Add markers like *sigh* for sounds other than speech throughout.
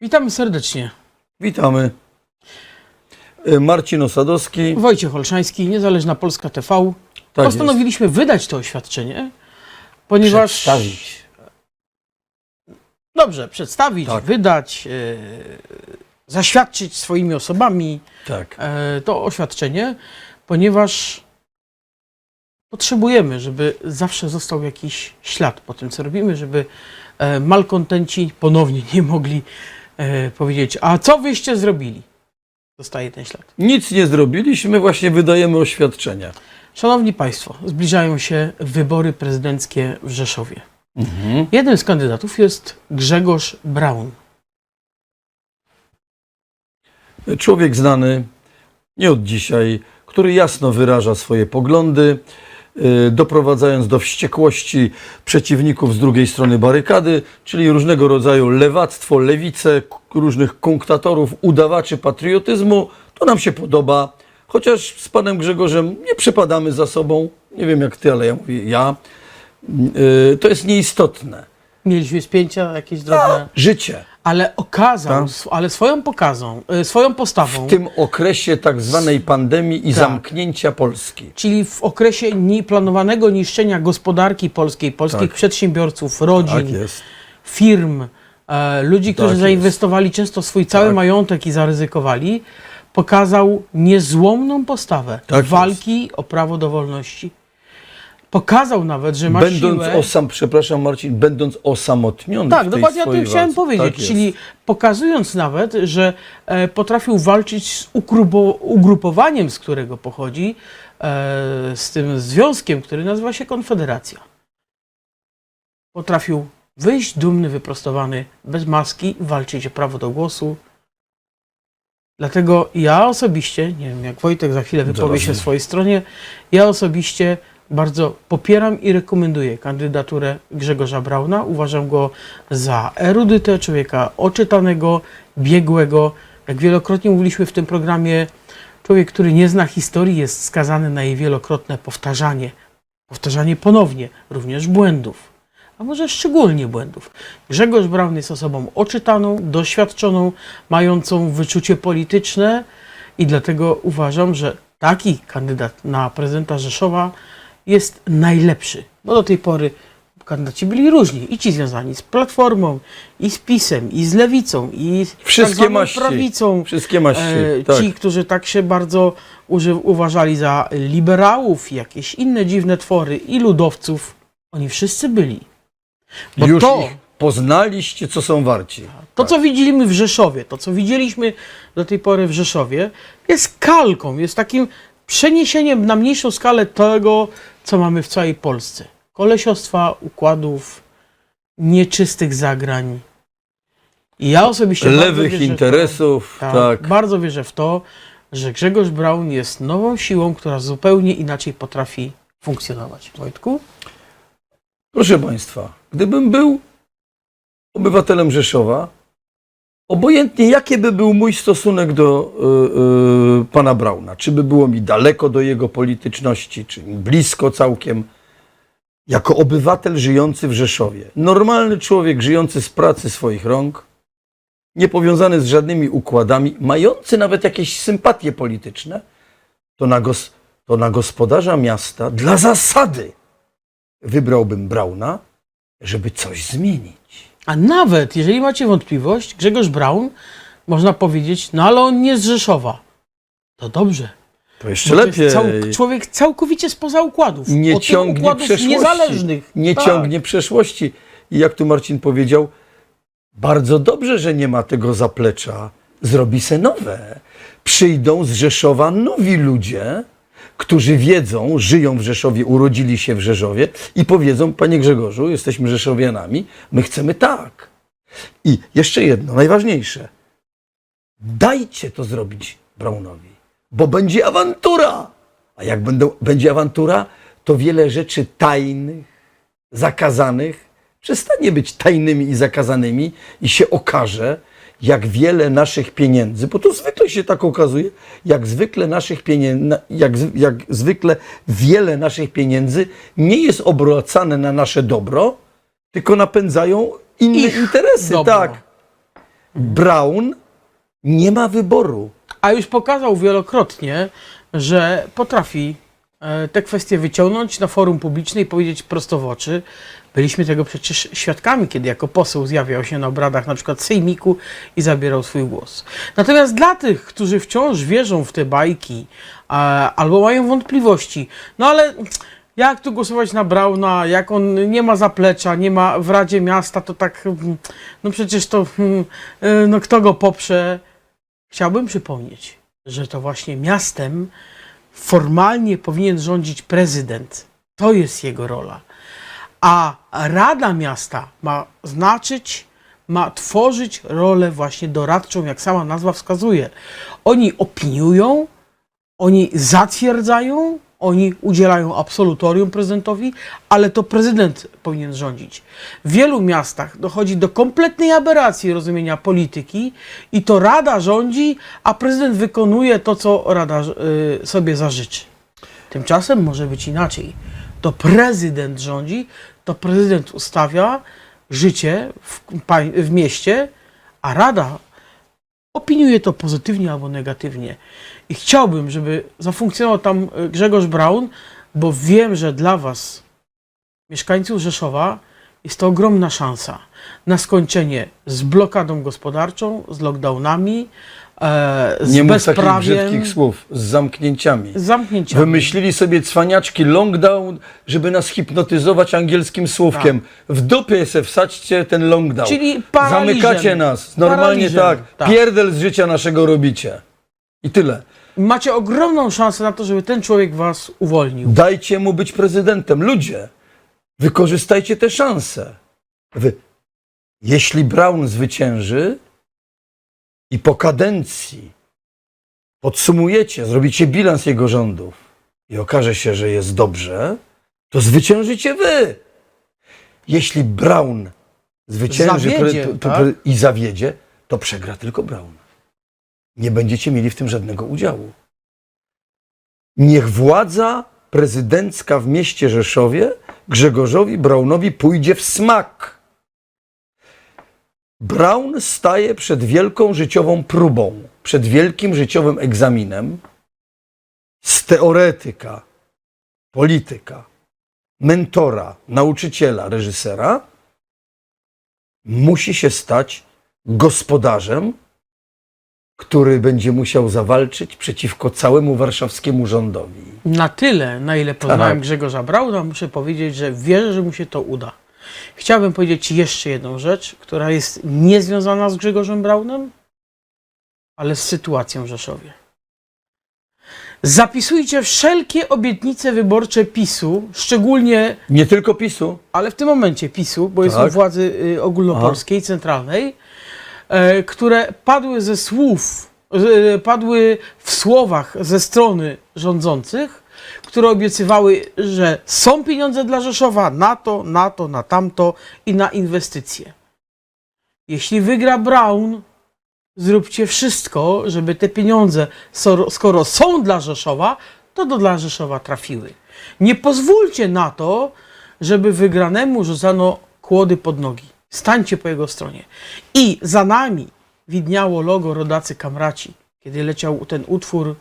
Witamy serdecznie. Witamy. E, Marcin Osadowski. Wojciech Olszański, Niezależna Polska TV. Tak Postanowiliśmy wydać to oświadczenie, ponieważ... Przedstawić. Dobrze, przedstawić, Tak. wydać, e, zaświadczyć swoimi osobami Tak. e, to oświadczenie, ponieważ potrzebujemy, żeby zawsze został jakiś ślad po tym, co robimy, żeby malkontenci ponownie nie mogli e, powiedzieć, a co wyście zrobili? Zostaje ten ślad. Nic nie zrobiliśmy, właśnie wydajemy oświadczenia. Szanowni Państwo, zbliżają się wybory prezydenckie w Rzeszowie. Mhm. Jednym z kandydatów jest Grzegorz Braun. Człowiek znany nie od dzisiaj, który jasno wyraża swoje poglądy, doprowadzając do wściekłości przeciwników z drugiej strony barykady, czyli różnego rodzaju lewactwo, lewice, różnych kunktatorów, udawaczy patriotyzmu. To nam się podoba, chociaż z panem Grzegorzem nie przepadamy za sobą. Nie wiem jak ty, ale ja mówię ja. Y, To jest nieistotne. Mieliśmy spięcia jakieś drobne, Życie. Ale okazał, Tak. sw- ale swoją pokazą, e, swoją postawą, w tym okresie tak zwanej pandemii i Tak. zamknięcia Polski. czyli w okresie ni- planowanego niszczenia gospodarki polskiej, polskich Tak. przedsiębiorców, rodzin, Tak jest. firm, e, ludzi, którzy jest. zainwestowali często swój cały Tak. majątek i zaryzykowali, pokazał niezłomną postawę Tak walki o prawo do wolności. Pokazał nawet, że ma Będąc siłę... osam, przepraszam Marcin, będąc osamotniony Tak, w tej dokładnie o tym chciałem powiedzieć. Tak czyli pokazując nawet, że e, potrafił walczyć z ugrupo, ugrupowaniem, z którego pochodzi, e, z tym związkiem, który nazywa się Konfederacja. Potrafił wyjść dumny, wyprostowany, bez maski, walczyć o prawo do głosu. Dlatego ja osobiście, nie wiem jak Wojtek za chwilę wypowie Zaraz się w swojej stronie, ja osobiście bardzo popieram i rekomenduję kandydaturę Grzegorza Brauna. Uważam go za erudytę, człowieka oczytanego, biegłego. Jak wielokrotnie mówiliśmy w tym programie, człowiek, który nie zna historii, jest skazany na jej wielokrotne powtarzanie. Powtarzanie ponownie, również błędów, a może szczególnie błędów. Grzegorz Braun jest osobą oczytaną, doświadczoną, mającą wyczucie polityczne i dlatego uważam, że taki kandydat na prezydenta Rzeszowa jest najlepszy. Bo do tej pory kandydaci byli różni. I ci związani z Platformą, i z PiSem, i z Lewicą, i z Wszystkie tak maści. prawicą. Wszystkie maści. E, tak. Ci, którzy tak się bardzo uważali za liberałów, jakieś inne dziwne twory i ludowców, oni wszyscy byli. Bo Już to, ich poznaliście, co są warci. to, co widzieliśmy w Rzeszowie, to, co widzieliśmy do tej pory w Rzeszowie, jest kalką, jest takim przeniesieniem na mniejszą skalę tego, co mamy w całej Polsce. Kolesiostwa, układów, nieczystych zagrań. I ja osobiście Lewych wierzę w to- interesów, tak, tak. Bardzo wierzę w to, że Grzegorz Braun jest nową siłą, która zupełnie inaczej potrafi funkcjonować. Wojtku? Proszę Państwa, gdybym był obywatelem Rzeszowa, obojętnie jaki by był mój stosunek do y, y, pana Brauna, czy by było mi daleko do jego polityczności, czy blisko całkiem, jako obywatel żyjący w Rzeszowie, normalny człowiek żyjący z pracy swoich rąk, niepowiązany z żadnymi układami, mający nawet jakieś sympatie polityczne, to na, gos, to na gospodarza miasta dla zasady wybrałbym Brauna, żeby coś zmienić. A nawet, jeżeli macie wątpliwość, Grzegorz Braun, można powiedzieć, no ale on nie z Rzeszowa. To dobrze. To jeszcze Bo lepiej. cał, człowiek całkowicie spoza układów. nie Od ciągnie układów przeszłości. niezależnych. Nie Tak. ciągnie przeszłości. I jak tu Marcin powiedział, bardzo dobrze, że nie ma tego zaplecza. Zrobi se nowe. Przyjdą z Rzeszowa nowi ludzie, którzy wiedzą, żyją w Rzeszowie, urodzili się w Rzeszowie i powiedzą, panie Grzegorzu, jesteśmy Rzeszowianami, my chcemy tak. I jeszcze jedno, najważniejsze. Dajcie to zrobić Braunowi, bo będzie awantura. A jak będą, będzie awantura, to wiele rzeczy tajnych, zakazanych przestanie być tajnymi i zakazanymi i się okaże, jak wiele naszych pieniędzy, bo to zwykle się tak okazuje, jak zwykle naszych pieniędzy, jak, jak zwykle wiele naszych pieniędzy nie jest obracane na nasze dobro, tylko napędzają inne Ich interesy. dobro. Tak. Braun nie ma wyboru. A już pokazał wielokrotnie, że potrafi e, te kwestie wyciągnąć na forum publiczne i powiedzieć prosto w oczy. Byliśmy tego przecież świadkami, kiedy jako poseł zjawiał się na obradach na przykład Sejmiku i zabierał swój głos. Natomiast dla tych, którzy wciąż wierzą w te bajki albo mają wątpliwości, no ale jak tu głosować na Brauna, jak on nie ma zaplecza, nie ma w Radzie Miasta, to tak, mm, no przecież to, mm, e, no kto go poprze? Chciałbym przypomnieć, że to właśnie miastem formalnie powinien rządzić prezydent. To jest jego rola. A Rada Miasta ma znaczyć, ma tworzyć rolę właśnie doradczą, jak sama nazwa wskazuje. Oni opiniują, oni zatwierdzają, oni udzielają absolutorium prezydentowi, ale to prezydent powinien rządzić. W wielu miastach dochodzi do kompletnej aberracji rozumienia polityki i to Rada rządzi, a prezydent wykonuje to, co Rada y, sobie zażyczy. Tymczasem może być inaczej. To prezydent rządzi, to prezydent ustawia życie w, w mieście, a Rada opiniuje to pozytywnie albo negatywnie. I chciałbym, żeby zafunkcjonował tam y, Grzegorz Braun, bo wiem, że dla Was, mieszkańców Rzeszowa, jest to ogromna szansa na skończenie z blokadą gospodarczą, z lockdownami, e, z Nie mów takich bezprawiem, brzydkich słów, z zamknięciami. z zamknięciami. Wymyślili sobie cwaniaczki lockdown, żeby nas hipnotyzować angielskim słówkiem. W dupie se wsadźcie ten lockdown. Tak. Czyli paraliżem. Zamykacie nas. Normalnie Paraliżem, tak. tak. Pierdel z życia naszego robicie. I tyle. Macie ogromną szansę na to, żeby ten człowiek Was uwolnił. Dajcie mu być prezydentem. Ludzie, wykorzystajcie te szanse. Wy, jeśli Brown zwycięży i po kadencji podsumujecie, zrobicie bilans jego rządów i okaże się, że jest dobrze, to zwyciężycie wy. Jeśli Brown zwycięży Zawiedzie, pre- pre- tak? pre- i zawiedzie, to przegra tylko Brown. Nie będziecie mieli w tym żadnego udziału. Niech władza prezydencka w mieście Rzeszowie Grzegorzowi Braunowi pójdzie w smak. Braun staje przed wielką życiową próbą, przed wielkim życiowym egzaminem z teoretyka, polityka, mentora, nauczyciela, reżysera. Musi się stać gospodarzem, który będzie musiał zawalczyć przeciwko całemu warszawskiemu rządowi. Na tyle, na ile poznałem Tak. Grzegorza Brauna, muszę powiedzieć, że wierzę, że mu się to uda. Chciałbym powiedzieć Ci jeszcze jedną rzecz, która jest niezwiązana z Grzegorzem Braunem, ale z sytuacją w Rzeszowie. Zapisujcie wszelkie obietnice wyborcze PiSu, szczególnie, Nie tylko PiSu. ale w tym momencie PiSu, bo jest Tak. u władzy y, ogólnopolskiej, centralnej, e, które padły ze słów, e, padły w słowach ze strony rządzących, które obiecywały, że są pieniądze dla Rzeszowa na to, na to, na tamto i na inwestycje. Jeśli wygra Braun, zróbcie wszystko, żeby te pieniądze, skoro są dla Rzeszowa, to do dla Rzeszowa trafiły. Nie pozwólcie na to, żeby wygranemu rzucano kłody pod nogi. Stańcie po jego stronie. I za nami widniało logo rodacy kamraci, kiedy leciał ten utwór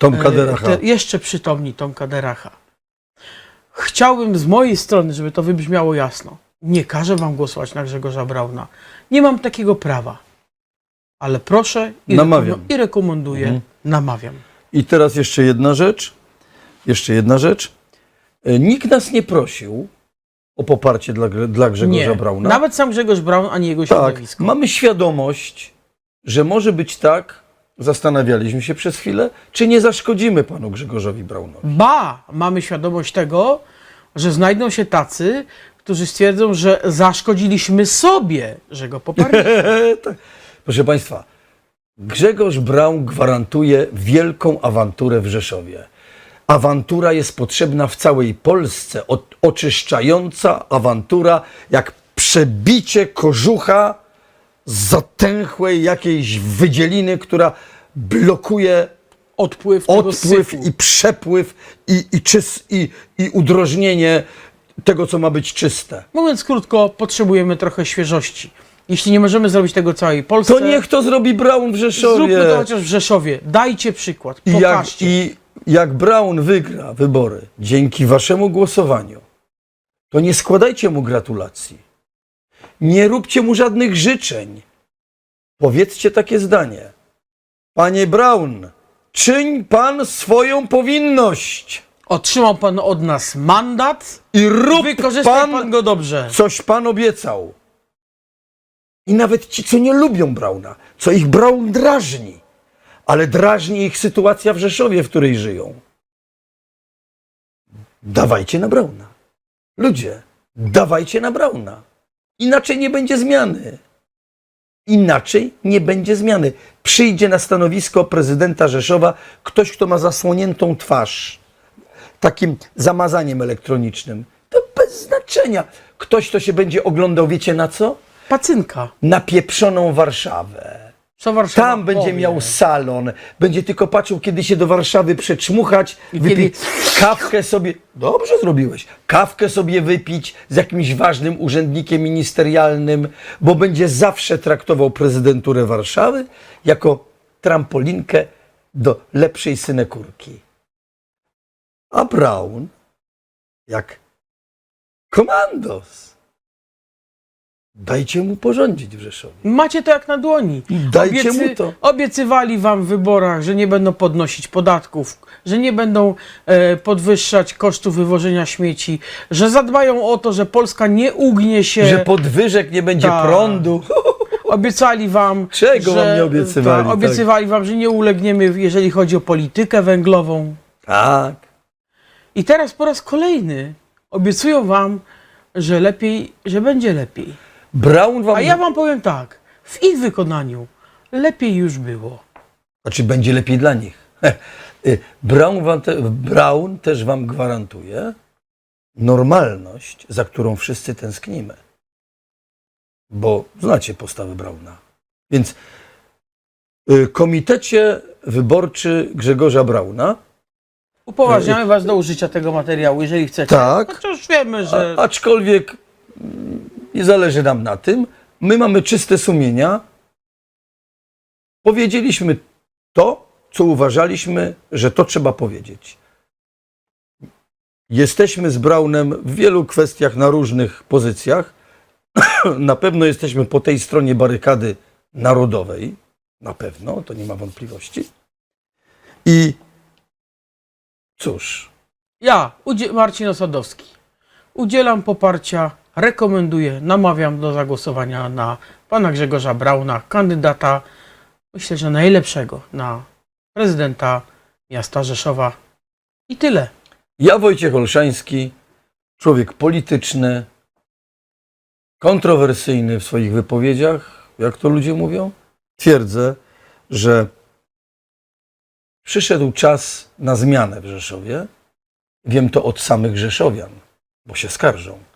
Tomka E, Deracha. te- jeszcze przytomni Tomka Deracha. Chciałbym z mojej strony, żeby to wybrzmiało jasno. Nie każę wam głosować na Grzegorza Brauna. Nie mam takiego prawa. Ale proszę i, Namawiam. i rekomenduję, Mhm. namawiam. I teraz jeszcze jedna rzecz. Jeszcze jedna rzecz. E, Nikt nas nie prosił o poparcie dla, dla Grzegorza Nie, Brauna. nawet sam Grzegorz Braun, ani jego tak, środowisko. mamy świadomość, że może być tak, zastanawialiśmy się przez chwilę, czy nie zaszkodzimy panu Grzegorzowi Braunowi. Ba, mamy świadomość tego, że znajdą się tacy, którzy stwierdzą, że zaszkodziliśmy sobie, że go poparliśmy. *laughs* tak. Proszę Państwa, Grzegorz Braun gwarantuje wielką awanturę w Rzeszowie. Awantura jest potrzebna w całej Polsce, o, oczyszczająca awantura, jak przebicie kożucha z zatęchłej jakiejś wydzieliny, która blokuje Odpływ odpływ i przepływ i, i, czys, i, i udrożnienie tego, co ma być czyste. Mówiąc krótko, potrzebujemy trochę świeżości. Jeśli nie możemy zrobić tego całej Polsce, To niech to zrobi Braun w Rzeszowie. zróbmy to chociaż w Rzeszowie. Dajcie przykład, I jak, pokażcie. I jak Braun wygra wybory dzięki waszemu głosowaniu, to nie składajcie mu gratulacji. Nie róbcie mu żadnych życzeń. Powiedzcie takie zdanie. Panie Braun, czyń pan swoją powinność Otrzymał pan od nas mandat, i rób wykorzystaj pan, pan, go dobrze. coś pan obiecał. I nawet ci, co nie lubią Brauna, co ich Braun drażni, ale drażni ich sytuacja w Rzeszowie, w której żyją. Dawajcie na Brauna. Ludzie, dawajcie na Brauna. Inaczej nie będzie zmiany. Inaczej nie będzie zmiany. Przyjdzie na stanowisko prezydenta Rzeszowa ktoś, kto ma zasłoniętą twarz takim zamazaniem elektronicznym. To bez znaczenia. Ktoś, kto się będzie oglądał, wiecie na co? Pacynka. Na pieprzoną Warszawę. Co Warszawa Tam będzie powie. miał salon, będzie tylko patrzył, kiedy się do Warszawy przeczmuchać, I wypić kiedy- kawkę sobie. Dobrze zrobiłeś. Kawkę sobie wypić z jakimś ważnym urzędnikiem ministerialnym, bo będzie zawsze traktował prezydenturę Warszawy jako trampolinkę do lepszej synekurki. A Braun, jak komandos, dajcie mu porządzić w Rzeszowie. Macie to jak na dłoni. Dajcie mu to. Obiecywali wam w wyborach, że nie będą podnosić podatków, że nie będą e, podwyższać kosztów wywożenia śmieci, że zadbają o to, że Polska nie ugnie się. Że podwyżek nie będzie Tak. prądu. *laughs* Obiecali wam. Czego że, wam nie obiecywali, Tak, obiecywali wam, że nie ulegniemy, jeżeli chodzi o politykę węglową. Tak. I teraz po raz kolejny obiecują wam, że lepiej, że będzie lepiej. Braun wam. A ja wam powiem tak, w ich wykonaniu lepiej już było. Znaczy, będzie lepiej dla nich. *laughs* Y, Braun, wam te, Braun też wam gwarantuje normalność, za którą wszyscy tęsknimy. Bo znacie postawę Brauna. Więc y, komitecie wyborczy Grzegorza Brauna. Upoważniamy was do użycia tego materiału, jeżeli chcecie. Tak. Chociaż wiemy, że A, aczkolwiek nie zależy nam na tym. My mamy czyste sumienia. Powiedzieliśmy to, co uważaliśmy, że to trzeba powiedzieć. Jesteśmy z Braunem w wielu kwestiach na różnych pozycjach. *clears throat* na pewno jesteśmy po tej stronie barykady narodowej. Na pewno, to nie ma wątpliwości. I cóż, ja, Marcin Osadowski, udzielam poparcia, rekomenduję, namawiam do zagłosowania na pana Grzegorza Brauna, kandydata, myślę, że najlepszego na prezydenta miasta Rzeszowa. I tyle. Ja, Wojciech Olszański, człowiek polityczny, kontrowersyjny w swoich wypowiedziach, jak to ludzie mówią, twierdzę, że przyszedł czas na zmianę w Rzeszowie. Wiem to od samych Rzeszowian, bo się skarżą.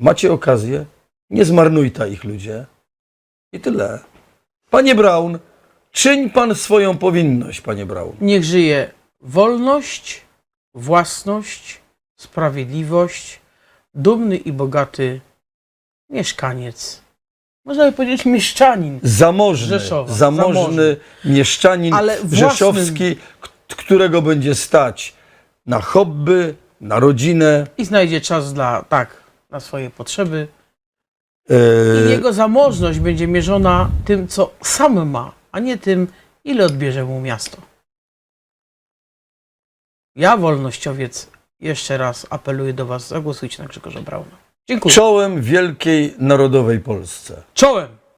Macie okazję, nie zmarnujta ich ludzie. I tyle. Panie Braun, czyń pan swoją powinność, panie Braun. Niech żyje wolność, własność, sprawiedliwość, dumny i bogaty mieszkaniec. Można by powiedzieć mieszczanin. zamożny, Rzeszowa, zamożny, zamożny. mieszczanin Ale własnym- rzeszowski, którego będzie stać na hobby, na rodzinę. I znajdzie czas dla, tak, na swoje potrzeby. I E, jego zamożność będzie mierzona tym, co sam ma, a nie tym, ile odbierze mu miasto. Ja, wolnościowiec, jeszcze raz apeluję do Was, zagłosujcie na Grzegorza Brauna. Dziękuję. czołem wielkiej narodowej Polsce. Czołem!